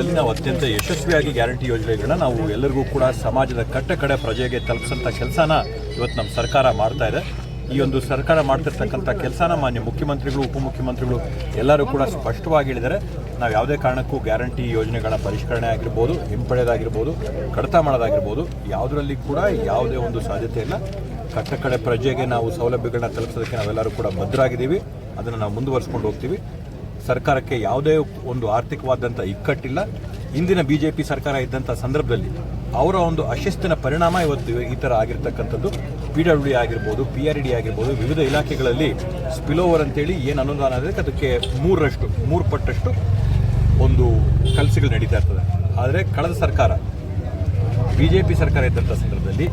ರಾಜ್ಯಗಳಲ್ಲಿ ನಾವು ಅತ್ಯಂತ ಯಶಸ್ವಿಯಾಗಿ ಗ್ಯಾರಂಟಿ ಯೋಜನೆಗಳನ್ನ ನಾವು ಎಲ್ಲರಿಗೂ ಕೂಡ ಸಮಾಜದ ಕಟ್ಟ ಕಡೆ ಪ್ರಜೆಗೆ ತಲುಪಿಸಂಥ ಕೆಲಸನ ಇವತ್ತು ನಮ್ಮ ಸರ್ಕಾರ ಮಾಡ್ತಾ ಇದೆ. ಈ ಒಂದು ಸರ್ಕಾರ ಮಾಡ್ತಿರ್ತಕ್ಕಂಥ ಕೆಲಸನ ಮಾನ್ಯ ಮುಖ್ಯಮಂತ್ರಿಗಳು, ಉಪಮುಖ್ಯಮಂತ್ರಿಗಳು ಎಲ್ಲರೂ ಕೂಡ ಸ್ಪಷ್ಟವಾಗಿ ಹೇಳಿದರೆ ನಾವು ಯಾವುದೇ ಕಾರಣಕ್ಕೂ ಗ್ಯಾರಂಟಿ ಯೋಜನೆಗಳ ಪರಿಷ್ಕರಣೆ ಆಗಿರ್ಬೋದು ಹಿಂಪಡೆಯೋದಾಗಿರ್ಬೋದು ಕಡಿತ ಮಾಡೋದಾಗಿರ್ಬೋದು, ಯಾವುದರಲ್ಲಿ ಕೂಡ ಯಾವುದೇ ಒಂದು ಸಾಧ್ಯತೆ ಇಲ್ಲ. ಕಟ್ಟ ಕಡೆ ಪ್ರಜೆಗೆ ನಾವು ಸೌಲಭ್ಯಗಳನ್ನ ತಲುಪಿಸೋದಕ್ಕೆ ನಾವೆಲ್ಲರೂ ಕೂಡ ಭದ್ರಾಗಿದ್ದೀವಿ ಅದನ್ನು ನಾವು ಮುಂದುವರಿಸ್ಕೊಂಡು ಹೋಗ್ತೀವಿ. ಸರ್ಕಾರಕ್ಕೆ ಯಾವುದೇ ಒಂದು ಆರ್ಥಿಕವಾದಂಥ ಇಕ್ಕಟ್ಟಿಲ್ಲ. ಇಂದಿನ ಬಿ ಜೆ ಪಿ ಸರ್ಕಾರ ಇದ್ದಂಥ ಸಂದರ್ಭದಲ್ಲಿ ಅವರ ಒಂದು ಅಶಿಸ್ತಿನ ಪರಿಣಾಮ ಇವತ್ತು ಈ ಥರ ಆಗಿರ್ತಕ್ಕಂಥದ್ದು. ಪಿ ಡಬ್ಲ್ಯೂ ಡಿ ಆಗಿರ್ಬೋದು, ಪಿ ಆರ್ ಡಿ ಆಗಿರ್ಬೋದು, ವಿವಿಧ ಇಲಾಖೆಗಳಲ್ಲಿ ಸ್ಪಿಲೋವರ್ ಅಂತೇಳಿ ಏನು ಅನುದಾನ ಅಂದರೆ ಅದಕ್ಕೆ ಮೂರರಷ್ಟು ಮೂರು ಪಟ್ಟಷ್ಟು ಒಂದು ಕೆಲಸಗಳು ನಡೀತಾ ಇರ್ತದೆ. ಆದರೆ ಕಳೆದ ಸರ್ಕಾರ ಬಿ ಜೆ ಪಿ ಸರ್ಕಾರ ಇದ್ದಂಥ ಸಂದರ್ಭದಲ್ಲಿ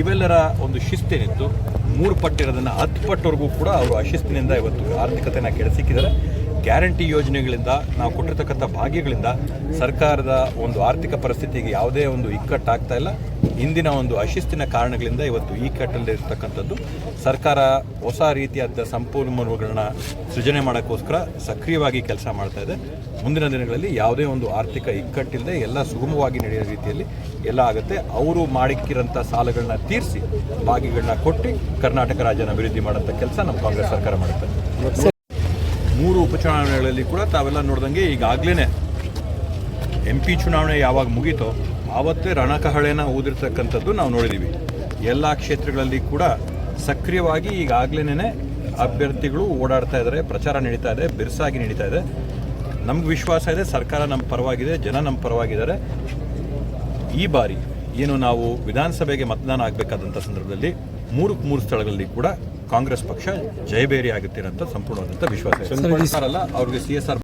ಇವೆಲ್ಲರ ಒಂದು ಶಿಸ್ತೇನಿತ್ತು. ಮೂರು ಪಟ್ಟಿರೋದನ್ನು ಹತ್ತು ಪಟ್ಟವರೆಗೂ ಕೂಡ ಅವರು ಅಶಿಸ್ತಿನಿಂದ ಇವತ್ತು ಆರ್ಥಿಕತೆಯನ್ನು ಕೆಡಿಸಿಕ್ಕಿದ್ದಾರೆ. ಗ್ಯಾರಂಟಿ ಯೋಜನೆಗಳಿಂದ, ನಾವು ಕೊಟ್ಟಿರ್ತಕ್ಕಂಥ ಭಾಗ್ಯಗಳಿಂದ ಸರ್ಕಾರದ ಒಂದು ಆರ್ಥಿಕ ಪರಿಸ್ಥಿತಿಗೆ ಯಾವುದೇ ಒಂದು ಇಕ್ಕಟ್ಟಾಗ್ತಾ ಇಲ್ಲ. ಇಂದಿನ ಒಂದು ಅಶಿಸ್ತಿನ ಕಾರಣಗಳಿಂದ ಇವತ್ತು ಈ ಕಟ್ಟಲ್ಲಿರ್ತಕ್ಕಂಥದ್ದು ಸರ್ಕಾರ ಹೊಸ ರೀತಿಯಾದ ಸಂಪನ್ಮೂಲಗಳನ್ನ ಸೃಜನೆ ಮಾಡೋಕ್ಕೋಸ್ಕರ ಸಕ್ರಿಯವಾಗಿ ಕೆಲಸ ಮಾಡ್ತಾ ಇದೆ. ಮುಂದಿನ ದಿನಗಳಲ್ಲಿ ಯಾವುದೇ ಒಂದು ಆರ್ಥಿಕ ಇಕ್ಕಟ್ಟಿಲ್ಲದೆ ಎಲ್ಲ ಸುಗಮವಾಗಿ ನಡೆಯೋ ರೀತಿಯಲ್ಲಿ ಎಲ್ಲ ಆಗುತ್ತೆ. ಅವರು ಮಾಡಿಕ್ಕಿರೋಂಥ ಸಾಲಗಳನ್ನ ತೀರಿಸಿ ಭಾಗಿಗಳನ್ನ ಕೊಟ್ಟು ಕರ್ನಾಟಕ ರಾಜ್ಯನ ಅಭಿವೃದ್ಧಿ ಮಾಡೋಂಥ ಕೆಲಸ ನಮ್ಮ ಕಾಂಗ್ರೆಸ್ ಸರ್ಕಾರ ಮಾಡುತ್ತೆ. ಮೂರು ಉಪಚುನಾವಣೆಗಳಲ್ಲಿ ಕೂಡ ತಾವೆಲ್ಲ ನೋಡ್ದಂಗೆ ಈಗಾಗಲೇ ಎಂ ಪಿ ಚುನಾವಣೆ ಯಾವಾಗ ಮುಗೀತೋ ಆವತ್ತೇ ರಣಕಹಳೆನ ಊದಿರ್ತಕ್ಕಂಥದ್ದು ನಾವು ನೋಡಿದ್ದೀವಿ ಎಲ್ಲ ಕ್ಷೇತ್ರಗಳಲ್ಲಿ ಕೂಡ ಸಕ್ರಿಯವಾಗಿ ಈಗಾಗಲೇ ಅಭ್ಯರ್ಥಿಗಳು ಓಡಾಡ್ತಾ ಇದ್ದಾರೆ ಪ್ರಚಾರ ನಡೀತಾ ಇದೆ, ಬಿರುಸಾಗಿ ನಡೀತಾ ಇದೆ. ನಮ್ಗೆ ವಿಶ್ವಾಸ ಇದೆ, ಸರ್ಕಾರ ನಮ್ಮ ಪರವಾಗಿದೆ, ಜನ ನಮ್ಮ ಪರವಾಗಿದ್ದಾರೆ. ಈ ಬಾರಿ ಏನು ನಾವು ವಿಧಾನಸಭೆಗೆ ಮತದಾನ ಆಗಬೇಕಾದಂಥ ಸಂದರ್ಭದಲ್ಲಿ ಮೂರಕ್ಕೆ ಮೂರು ಸ್ಥಳಗಳಲ್ಲಿ ಕೂಡ ಕಾಂಗ್ರೆಸ್ ಪಕ್ಷ ಜಯಬೇರಿ ಆಗುತ್ತೆ ಅಂತ ಸಂಪೂರ್ಣವಾದಂಥ ವಿಶ್ವಾಸ ಅವ್ರಿಗೆ ಸಿ ಎಸ್ ಆರ್